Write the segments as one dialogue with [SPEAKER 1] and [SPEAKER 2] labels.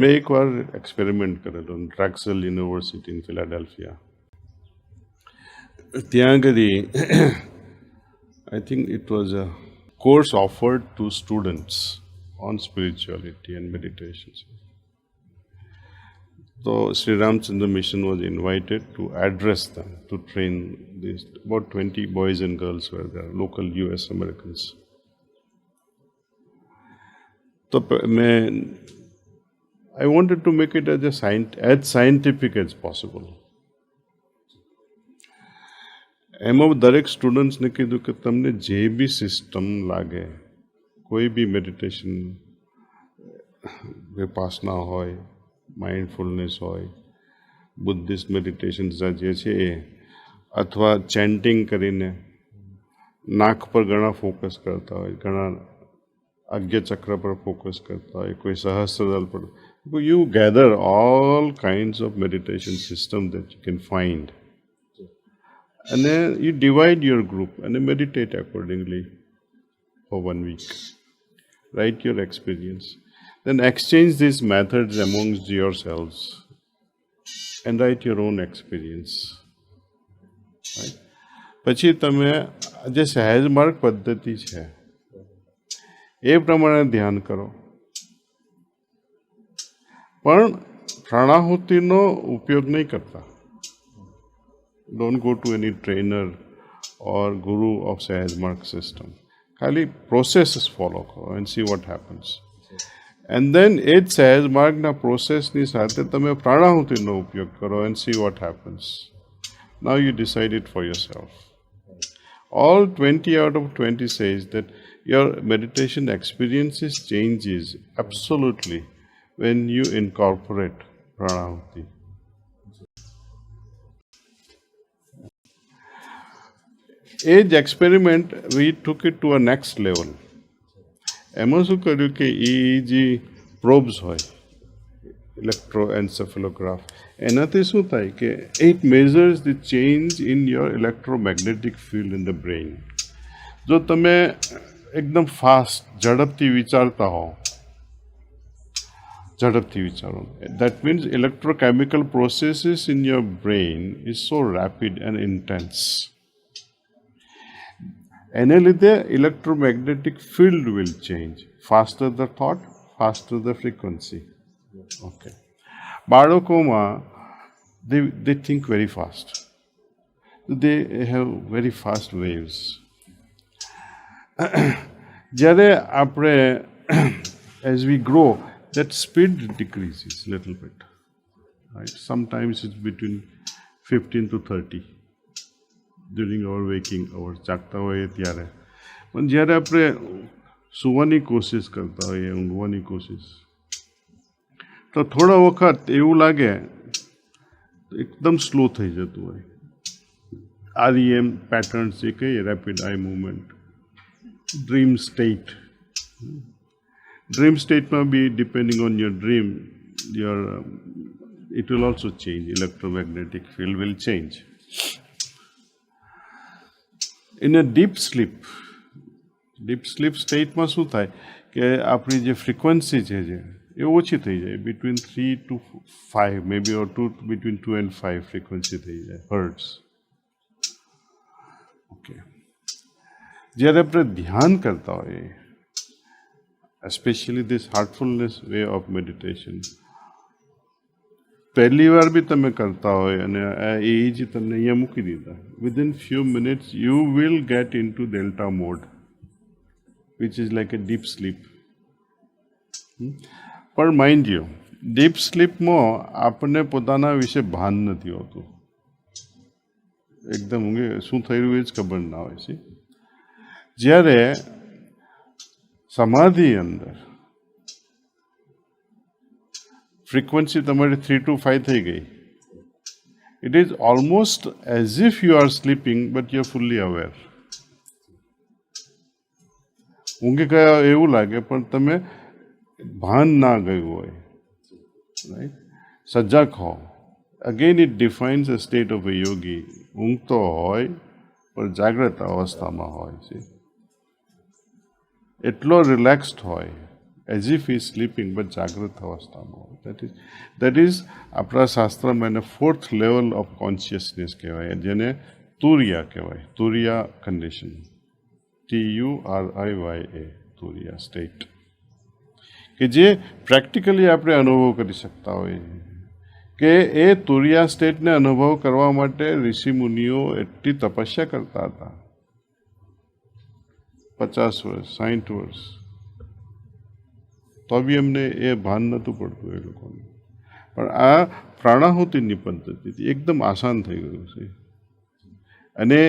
[SPEAKER 1] मैं एक बार एक्सपेरिमेंट कर रहा था ड्रैक्सल यूनिवर्सिटी इन फिलाडेल्फिया त्या कभी I think it was a course offered to students on spirituality and meditation तो Shri Ramchandra mission was invited to address them to train this about twenty boys and girls were there local U S American तो मैं I wanted to make it as, a scient- as scientific as possible. એમાં દરેક સ્ટુડન્ટ્સને કીધું કે તમને જે બી system લાગે કોઈ બી મેડિટેશન વિપાસના હોય માઇન્ડફુલનેસ હોય બુદ્ધિસ્ટ મેડિટેશન્સ જે છે એ અથવા ચેન્ટિંગ કરીને નાક પર ઘણા ફોકસ કરતા હોય ઘણા આજ્ઞચક્ર પર ફોકસ કરતા હોય કોઈ સહસ્ત્રદલ પર you gather all kinds of meditation system that you can find. And then you divide your group and then meditate accordingly for one week. Write your experience. Then exchange these methods amongst yourselves and write your own experience. Right? પછી તમે જે સહેજ માર્ગ પદ્ધતિ છે એ પ્રમાણે ધ્યાન કરો પણ પ્રાણાહુતિનો ઉપયોગ નહીં કરતા don't go to any trainer or ગુરુ ઓફ સહેજ માર્ક સિસ્ટમ ખાલી પ્રોસેસ ફોલો કરો and see what happens and then એ જ સહેજ માર્ગના પ્રોસેસની સાથે તમે પ્રાણાહુતિનો ઉપયોગ કરો and see what happens now you decide it for yourself. All 20 out of 20 says that your meditation experiences changes absolutely when you incorporate pranahuti. Age experiment, we took it to a next level. એમાં શું કર્યું કે એ જે probes હોય electro એન્સેફેલોગ્રાફ એનાથી શું થાય કે it measures the change in your electromagnetic field in the brain જો તમે એકદમ ફાસ્ટ ઝડપથી વિચારતા હોવ That means electrochemical processes in your brain is so rapid and intense. And Anyway, the electromagnetic field will change. Faster the thought, faster the frequency. Okay. Bardocoma, they, they think very fast. They have very fast waves. As we grow, that speed decreases little bit. Right? Sometimes it's between 15 to 30 during our waking hours. જાગતા હોઈએ ત્યારે પણ જ્યારે આપણે સુવાની કોશિશ કરતા હોઈએ ઊંઘવાની કોશિશ તો થોડો વખત એવું લાગે એકદમ સ્લો થઈ જતું હોય આરઈએમ પેટર્ન્સ જે કહીએ rapid eye movement dream state dream state may be depending on your dream your um, it will also change electromagnetic field will change in a deep sleep deep sleep state ma shu thai ke apni je frequency છે je e ochi thai jay between 3 to 5 maybe or 2 between 2 and 5 frequency thai jay hertz okay okay જ્યારે આપણે ધ્યાન કરતા હોઈએ especially this heartfulness way of meditation પહેલી વાર બી તમે કરતા હોય અને એ જ તમને અહીંયા મૂકી દીધા within few minutes you will get in two delta mode which is like a deep sleep પણ માઇન્ડ યુ ડીપ સ્લીપમાં આપણને પોતાના વિશે ભાન નથી હોતું એકદમ ઊંઘે શું થઈ રહ્યું એ જ ખબર ના હોય છે જ્યારે समाधि अंदर फ्रीक्वेंसी तुम्हारी 325 થઈ ગઈ it is almost as if you are sleeping but you are fully aware ઊંઘ કે એવું લાગે પણ તમે ભાન ના ગય હોય રાઈટ સજાગ હો again it defines a state of a yogi ઊંઘ તો હોય પર જાગૃત અવસ્થામાં હોય છે એટલો રિલેક્સ્ડ હોય as if is sleeping but જાગૃત અવસ્થામાં હોય દેટ ઇઝ દેટ ઇઝ આપણા શાસ્ત્રમાં એને ફોર્થ લેવલ ઓફ કોન્શિયસનેસ કહેવાય જેને તુરિયા કહેવાય તુરિયા condition T U R I Y A turiya state કે જે પ્રેક્ટિકલી આપણે અનુભવ કરી શકતા હોઈએ કે એ તુરિયા સ્ટેટને અનુભવ કરવા માટે ઋષિ મુનિઓ એટલી તપસ્યા કરતા હતા પચાસ વર્ષ સાહીઠ વર્ષ તો બી એમને એ ભાન નહોતું પડતું એ લોકોને પણ આ પ્રાણાહુતિની પદ્ધતિથી એકદમ આસાન થઈ ગયું છે અને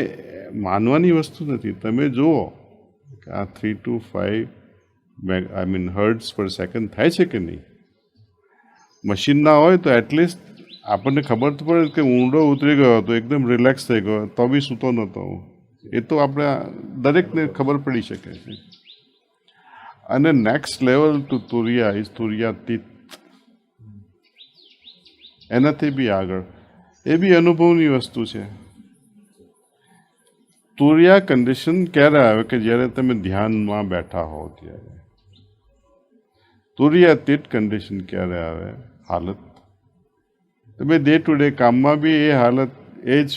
[SPEAKER 1] માનવાની વસ્તુ નથી તમે જુઓ કે આ three two five I mean hertz પર સેકન્ડ થાય છે કે નહીં મશીન ના હોય તો એટલીસ્ટ આપણને ખબર તો પડે કે ઊંડો ઉતરી ગયો હતો એકદમ રિલેક્સ થઈ ગયો તો બી સૂતો નહોતો હું એ તો આપણે દરેકને ખબર પડી શકે છે અને નેક્સ્ટ લેવલ ટુ તુરિયા ઇઝ તુરિયાતીત એનાથી બી આગળ એ બી અનુભવની વસ્તુ છે તુરિયા કન્ડિશન ક્યારે આવે કે જ્યારે તમે ધ્યાનમાં બેઠા હો ત્યારે તુરિયાતીત કન્ડિશન ક્યારે આવે હાલત તમે ડે ટુ ડે કામમાં બી એ હાલત એ જ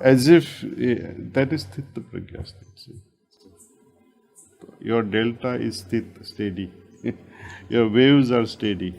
[SPEAKER 1] as if yeah, that is sthit pragya Your delta is sthit, steady. Your waves are steady.